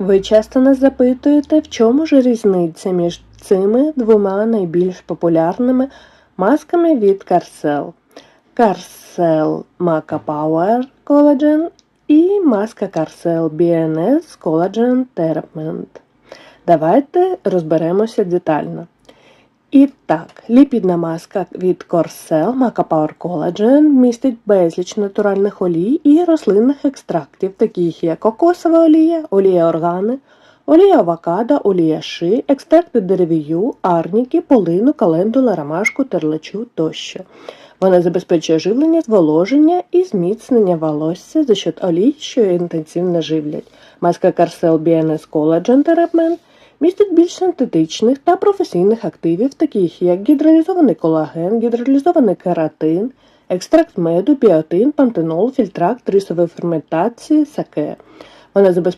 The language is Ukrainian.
Ви часто нас запитуєте, в чому ж різниця між цими двома найбільш популярними масками від Carcel. Carcel Maca Power Collagen і маска Carcel BNS Collagen Therapement. Давайте розберемося детально. І так, ліпідна маска від Corcel Maca Power Collagen містить безліч натуральних олій і рослинних екстрактів, таких як кокосова олія, олія органи, олія авокадо, олія ши, екстракти деревію, арніки, полину, календула, ромашку, терлачу тощо. Вона забезпечує живлення, зволоження і зміцнення волосся за счет олій, що інтенсивно живлять. Маска Carcel BNS Collagen Therapement містить більш синтетичних та професійних активів, таких як гідролізований колаген, гідролізований кератин, екстракт меду, біотин, пантенол, фільтракт, рисової ферментації, саке. Вона забезпечує